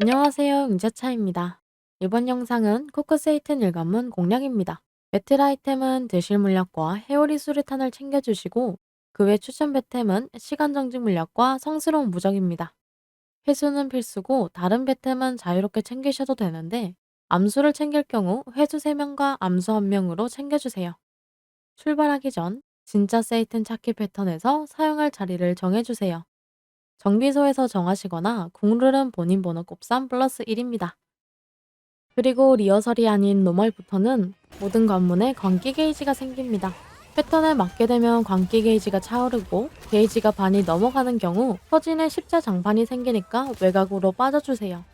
안녕하세요. 윤재차입니다. 이번 영상은 코크세이튼 일관문 공략입니다. 배틀 아이템은 드실 물약과 헤오리 수류탄을 챙겨주시고 그 외 추천 배템은 시간 정지 물약과 성스러운 무적입니다. 회수는 필수고 다른 배템은 자유롭게 챙기셔도 되는데 암수를 챙길 경우 회수 3명과 암수 1명으로 챙겨주세요. 출발하기 전 진짜 세이튼 찾기 패턴에서 사용할 자리를 정해주세요. 정비소에서 정하시거나 국룰은 본인 번호 곱삼 플러스 1입니다. 그리고 리허설이 아닌 노멀부터는 모든 관문에 광기 게이지가 생깁니다. 패턴에 맞게 되면 광기 게이지가 차오르고 게이지가 반이 넘어가는 경우 터지는 십자 장판이 생기니까 외곽으로 빠져주세요.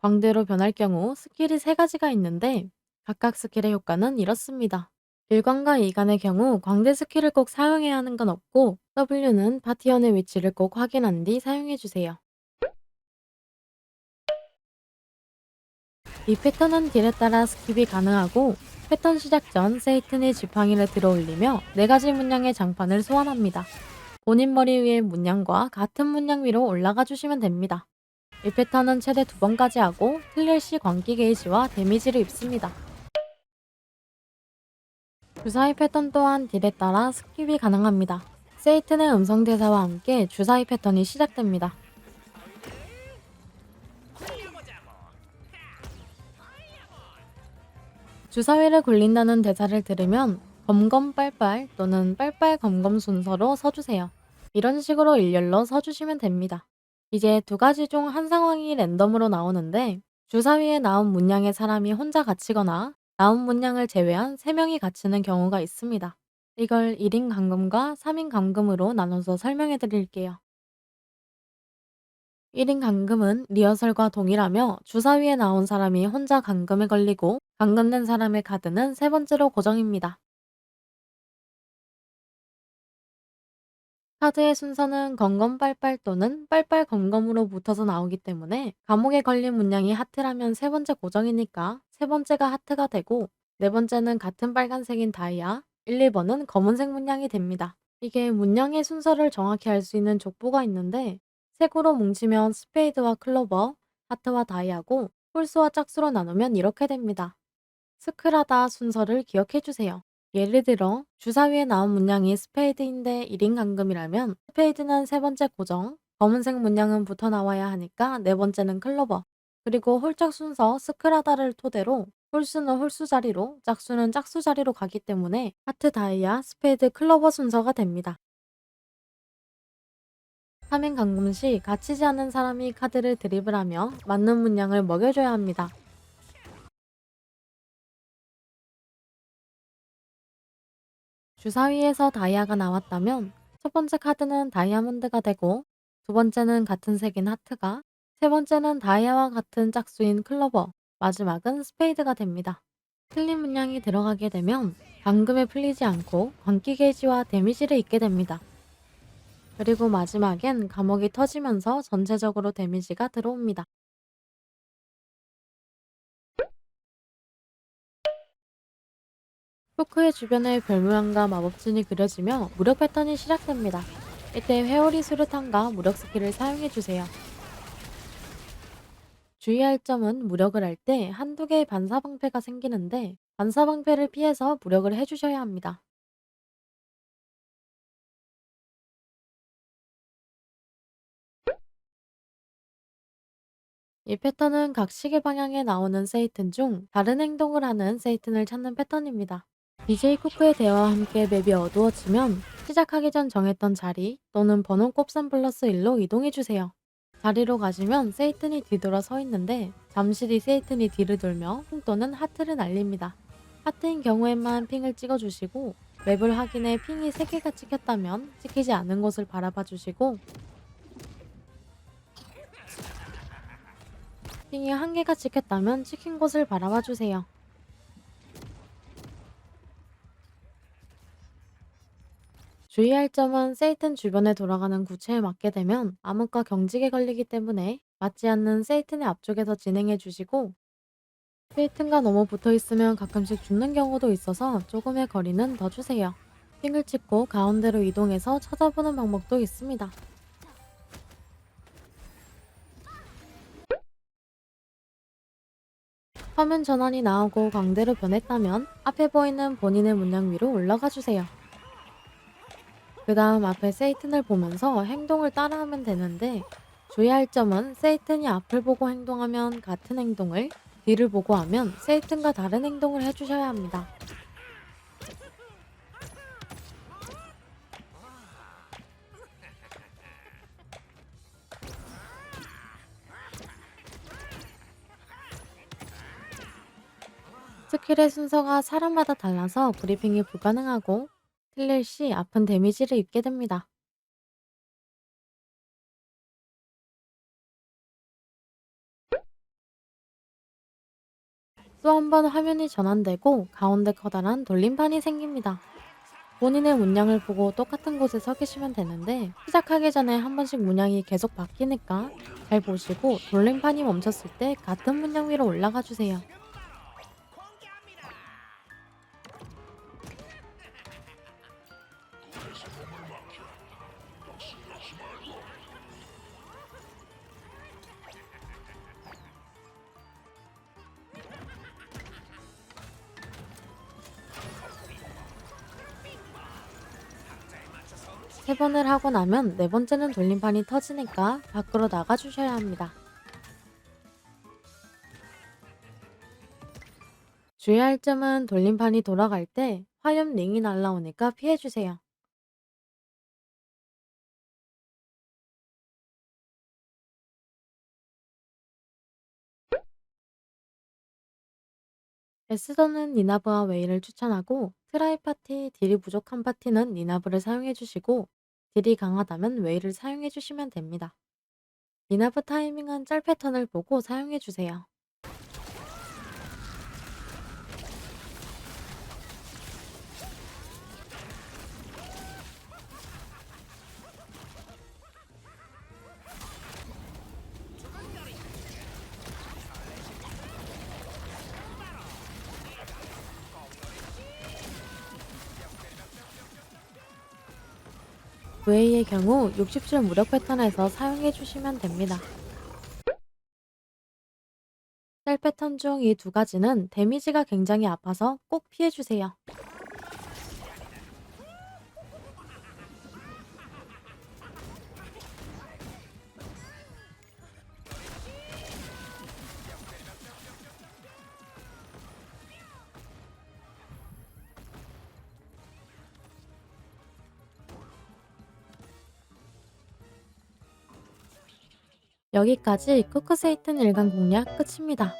광대로 변할 경우 스킬이 세 가지가 있는데 각각 스킬의 효과는 이렇습니다. 1관과 2관의 경우 광대 스킬을 꼭 사용해야 하는 건 없고 W는 파티원의 위치를 꼭 확인한 뒤 사용해 주세요. 이 패턴은 딜에 따라 스킵이 가능하고 패턴 시작 전 세이튼이 지팡이를 들어올리며 4가지 문양의 장판을 소환합니다. 본인 머리 위의 문양과 같은 문양 위로 올라가 주시면 됩니다. 이 패턴은 최대 2번까지 하고 틀릴 시 광기 게이지와 데미지를 입습니다. 주사위 패턴 또한 딜에 따라 스킵이 가능합니다. 세이튼의 음성 대사와 함께 주사위 패턴이 시작됩니다. 주사위를 굴린다는 대사를 들으면 검검 빨빨 또는 빨빨 검검 순서로 서주세요. 이런 식으로 일렬로 서주시면 됩니다. 이제 두 가지 중 한 상황이 랜덤으로 나오는데 주사위에 나온 문양의 사람이 혼자 갇히거나 나온 문양을 제외한 3명이 갇히는 경우가 있습니다. 이걸 1인 감금과 3인 감금으로 나눠서 설명해 드릴게요. 1인 감금은 리허설과 동일하며 주사위에 나온 사람이 혼자 감금에 걸리고 감금된 사람의 카드는 세 번째로 고정입니다. 카드의 순서는 검검빨빨 또는 빨빨검검으로 붙어서 나오기 때문에 감옥에 걸린 문양이 하트라면 세 번째 고정이니까 세 번째가 하트가 되고 네 번째는 같은 빨간색인 다이아, 1, 2번은 검은색 문양이 됩니다. 이게 문양의 순서를 정확히 알 수 있는 족보가 있는데 색으로 뭉치면 스페이드와 클로버, 하트와 다이아고 홀수와 짝수로 나누면 이렇게 됩니다. 스크라다 순서를 기억해 주세요. 예를 들어 주사위에 나온 문양이 스페이드인데 1인 감금이라면 스페이드는 세 번째 고정, 검은색 문양은 붙어 나와야 하니까 네 번째는 클로버, 그리고 홀짝 순서 스크라다를 토대로 홀수는 홀수 자리로 짝수는 짝수 자리로 가기 때문에 하트 다이아, 스페이드, 클로버 순서가 됩니다. 3인 감금 시 갇히지 않은 사람이 카드를 드리블하며 맞는 문양을 먹여줘야 합니다. 주사위에서 다이아가 나왔다면 첫 번째 카드는 다이아몬드가 되고 두 번째는 같은 색인 하트가 세 번째는 다이아와 같은 짝수인 클로버 마지막은 스페이드가 됩니다. 틀린 문양이 들어가게 되면 감금에 풀리지 않고 광기 게이지와 데미지를 입게 됩니다. 그리고 마지막엔 감옥이 터지면서 전체적으로 데미지가 들어옵니다. 포크의 주변에 별 모양과 마법진이 그려지며 무력 패턴이 시작됩니다. 이때 회오리 수류탄과 무력 스킬을 사용해주세요. 주의할 점은 무력을 할 때 한두 개의 반사방패가 생기는데 반사방패를 피해서 무력을 해주셔야 합니다. 이 패턴은 각 시계 방향에 나오는 세이튼 중 다른 행동을 하는 세이튼을 찾는 패턴입니다. BJ 쿠크의 대화와 함께 맵이 어두워지면 시작하기 전 정했던 자리 또는 번호 곱삼 플러스 1로 이동해주세요. 자리로 가시면 세이튼이 뒤돌아 서 있는데 뒤 세이튼이 뒤를 돌며 핑 또는 하트를 날립니다. 하트인 경우에만 핑을 찍어주시고 맵을 확인해 핑이 3개가 찍혔다면 찍히지 않은 곳을 바라봐 주시고 핑이 1개가 찍혔다면 찍힌 곳을 바라봐 주세요. 주의할 점은 세이튼 주변에 돌아가는 구체에 맞게 되면 암흑과 경직에 걸리기 때문에 맞지 않는 세이튼의 앞쪽에서 진행해 주시고 세이튼과 너무 붙어 있으면 가끔씩 죽는 경우도 있어서 조금의 거리는 더 주세요. 핑을 찍고 가운데로 이동해서 찾아보는 방법도 있습니다. 화면 전환이 나오고 광대로 변했다면 앞에 보이는 본인의 문양 위로 올라가 주세요. 그 다음 앞에 세이튼을 보면서 행동을 따라하면 되는데 주의할 점은 세이튼이 앞을 보고 행동하면 같은 행동을 뒤를 보고 하면 세이튼과 다른 행동을 해주셔야 합니다. 스킬의 순서가 사람마다 달라서 브리핑이 불가능하고 틀릴 시 아픈 데미지를 입게 됩니다. 또 한 번 화면이 전환되고 가운데 커다란 돌림판이 생깁니다. 본인의 문양을 보고 똑같은 곳에 서 계시면 되는데 시작하기 전에 한 번씩 문양이 계속 바뀌니까 잘 보시고 돌림판이 멈췄을 때 같은 문양 위로 올라가 주세요. 세 번을 하고 나면 네 번째는 돌림판이 터지니까 밖으로 나가 주셔야 합니다. 주의할 점은 돌림판이 돌아갈 때 화염 링이 날라오니까 피해주세요. 에스더는 니나브와 웨이를 추천하고 트라이 파티 딜이 부족한 파티는 니나브를 사용해 주시고 딜이 강하다면 웨이를 사용해 주시면 됩니다. 니나브 타이밍은 짤 패턴을 보고 사용해 주세요. 웨이의 경우 60줄 무력 패턴에서 사용해 주시면 됩니다. 셀 패턴 중 이 두 가지는 데미지가 굉장히 아파서 꼭 피해 주세요. 여기까지 쿠크세이튼 일간 공략 끝입니다.